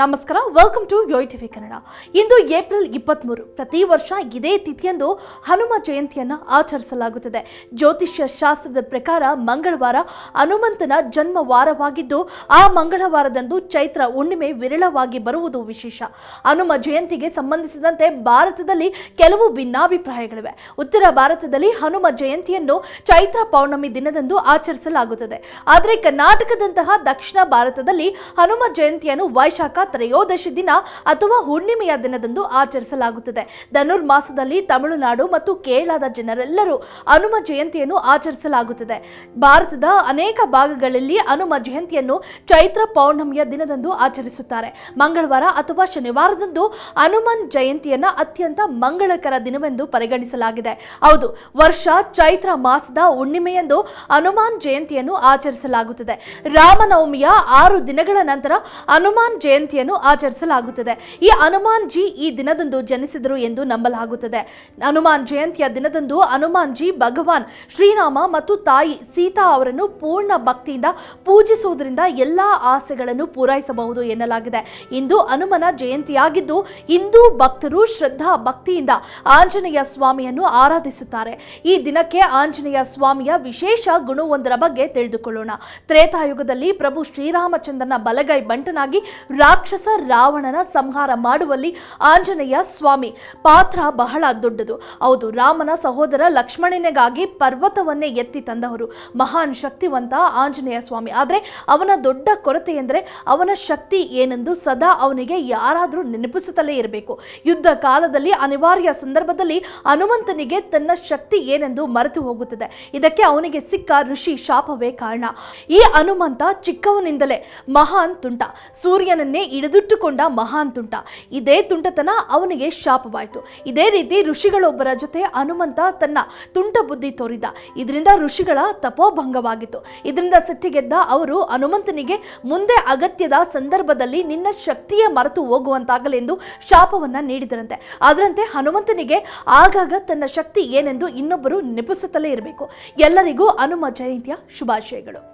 ನಮಸ್ಕಾರ welcome to Yoyo TV Kannada into April ಇಪ್ಪತ್ತ್ಮೂರು ಪ್ರತಿ ವರ್ಷ ಇದೇ ತಿಥಿಯಂದು ಹನುಮ ಜಯಂತಿಯನ್ನು ಆಚರಿಸಲಾಗುತ್ತದೆ. ಜ್ಯೋತಿಷ್ಯ ಶಾಸ್ತ್ರದ ಪ್ರಕಾರ ಮಂಗಳವಾರ ಹನುಮಂತನ ಜನ್ಮ ವಾರವಾಗಿದ್ದು ಆ ಮಂಗಳವಾರದಂದು ಚೈತ್ರ ಹುಣ್ಣಿಮೆ ವಿರಳವಾಗಿ ಬರುವುದು ವಿಶೇಷ. ಹನುಮ ಜಯಂತಿಗೆ ಸಂಬಂಧಿಸಿದಂತೆ ಭಾರತದಲ್ಲಿ ಕೆಲವು ಭಿನ್ನಾಭಿಪ್ರಾಯಗಳಿವೆ. ಉತ್ತರ ಭಾರತದಲ್ಲಿ ಹನುಮ ಜಯಂತಿಯನ್ನು ಚೈತ್ರ ಪೌರ್ಣಮಿ ದಿನದಂದು ಆಚರಿಸಲಾಗುತ್ತದೆ. ಆದರೆ ಕರ್ನಾಟಕದಂತಹ ದಕ್ಷಿಣ ಭಾರತದಲ್ಲಿ ಹನುಮ ಜಯಂತಿಯನ್ನು ವೈಶಾಖ ತ್ರಯೋದಶಿ ದಿನ ಅಥವಾ ಹುಣ್ಣಿಮೆಯ ದಿನದಂದು ಆಚರಿಸಲಾಗುತ್ತದೆ. ಧನುರ್ಮಾಸದಲ್ಲಿ ತಮಿಳುನಾಡು ಮತ್ತು ಕೇರಳದ ಜನರೆಲ್ಲರೂ ಹನುಮ ಜಯಂತಿಯನ್ನು ಆಚರಿಸಲಾಗುತ್ತದೆ. ಭಾರತದ ಅನೇಕ ಭಾಗಗಳಲ್ಲಿ ಹನುಮ ಜಯಂತಿಯನ್ನು ಚೈತ್ರ ಪೌರ್ಣಮಿಯ ದಿನದಂದು ಆಚರಿಸುತ್ತಾರೆ. ಮಂಗಳವಾರ ಅಥವಾ ಶನಿವಾರದಂದು ಹನುಮನ್ ಜಯಂತಿಯನ್ನ ಅತ್ಯಂತ ಮಂಗಳಕರ ದಿನವೆಂದು ಪರಿಗಣಿಸಲಾಗಿದೆ. ಹೌದು, ವರ್ಷ ಚೈತ್ರ ಮಾಸದ ಹುಣ್ಣಿಮೆಯಂದು ಹನುಮಾನ್ ಜಯಂತಿಯನ್ನು ಆಚರಿಸಲಾಗುತ್ತದೆ. ರಾಮನವಮಿಯ ಆರು ದಿನಗಳ ನಂತರ ಹನುಮಾನ್ ಜಯಂತಿಯನ್ನು ಆಚರಿಸಲಾಗುತ್ತದೆ. ಈ ಹನುಮಾನ್ ಜಿ ಈ ದಿನದಂದು ಜನಿಸಿದರು ಎಂದು ನಂಬಲಾಗುತ್ತದೆ. ಹನುಮಾನ್ ಜಯಂತಿಯ ದಿನದಂದು ಹನುಮಾನ್ ಜಿ ಭಗವಾನ್ ಶ್ರೀರಾಮ ಮತ್ತು ತಾಯಿ ಸೀತಾ ಅವರನ್ನು ಪೂರ್ಣ ಭಕ್ತಿಯಿಂದ ಪೂಜಿಸುವುದರಿಂದ ಎಲ್ಲಾ ಆಸೆಗಳನ್ನು ಪೂರೈಸಬಹುದು ಎನ್ನಲಾಗಿದೆ. ಇಂದು ಹನುಮನ ಜಯಂತಿಯಾಗಿದ್ದು ಹಿಂದೂ ಭಕ್ತರು ಶ್ರದ್ಧಾ ಭಕ್ತಿಯಿಂದ ಆಂಜನೇಯ ಸ್ವಾಮಿಯನ್ನು ಆರಾಧಿಸುತ್ತಾರೆ. ಈ ದಿನಕ್ಕೆ ಆಂಜನೇಯ ಸ್ವಾಮಿಯ ವಿಶೇಷ ಗುಣವೊಂದರ ಬಗ್ಗೆ ತಿಳಿದುಕೊಳ್ಳೋಣ. ತ್ರೇತಾಯುಗದಲ್ಲಿ ಪ್ರಭು ಶ್ರೀರಾಮಚಂದ್ರನ ಬಲಗೈ ಬಂಟನಾಗಿ ರಾಕ್ಷಸ ರಾವಣನ ಸಂಹಾರ ಮಾಡುವಲ್ಲಿ ಆಂಜನೇಯ ಸ್ವಾಮಿ ಪಾತ್ರ ಬಹಳ ದೊಡ್ಡದು. ಹೌದು, ರಾಮನ ಸಹೋದರ ಲಕ್ಷ್ಮಣನಿಗಾಗಿ ಪರ್ವತವನ್ನೇ ಎತ್ತಿ ತಂದವರು. ಮಹಾನ್ ಶಕ್ತಿವಂತ ಆಂಜನೇಯ ಸ್ವಾಮಿ. ಆದರೆ ಅವನ ದೊಡ್ಡ ಕೊರತೆ ಎಂದರೆ ಅವನ ಶಕ್ತಿ ಏನೆಂದು ಸದಾ ಅವನಿಗೆ ಯಾರಾದರೂ ನೆನಪಿಸುತ್ತಲೇ ಇರಬೇಕು. ಯುದ್ಧ ಕಾಲದಲ್ಲಿ ಅನಿವಾರ್ಯ ಸಂದರ್ಭದಲ್ಲಿ ಹನುಮಂತನಿಗೆ ತನ್ನ ಶಕ್ತಿ ಏನೆಂದು ಮರೆತು ಹೋಗುತ್ತದೆ. ಇದಕ್ಕೆ ಅವನಿಗೆ ಸಿಕ್ಕ ಋಷಿ ಶಾಪವೇ ಕಾರಣ. ಈ ಹನುಮಂತ ಚಿಕ್ಕವನಿಂದಲೇ ಮಹಾನ್ ತುಂಟ. ಸೂರ್ಯನನ್ನೇ ಹಿಡಿದಿಟ್ಟುಕೊಂಡ ಮಹಾನ್ ತುಂಟ. ಇದೇ ತುಂಟತನ ಅವನಿಗೆ ಶಾಪವಾಯಿತು. ಇದೇ ರೀತಿ ಋಷಿಗಳೊಬ್ಬರ ಜೊತೆ ಹನುಮಂತ ತನ್ನ ತುಂಟ ಬುದ್ಧಿ ತೋರಿದ. ಇದರಿಂದ ಋಷಿಗಳ ತಪೋಭಂಗವಾಗಿತ್ತು. ಇದರಿಂದ ಸಿಟ್ಟಿಗೆದ್ದ ಅವರು ಹನುಮಂತನಿಗೆ ಮುಂದೆ ಅಗತ್ಯದ ಸಂದರ್ಭದಲ್ಲಿ ನಿನ್ನ ಶಕ್ತಿಯೇ ಮರೆತು ಹೋಗುವಂತಾಗಲೆಂದು ಶಾಪವನ್ನ ನೀಡಿದರಂತೆ. ಅದರಂತೆ ಹನುಮಂತನಿಗೆ ಆಗಾಗ ತನ್ನ ಶಕ್ತಿ ಏನೆಂದು ಇನ್ನೊಬ್ಬರು ನೆಪಿಸುತ್ತಲೇ ಇರಬೇಕು. ಎಲ್ಲರಿಗೂ ಹನುಮ ಜಯಂತಿಯ ಶುಭಾಶಯಗಳು.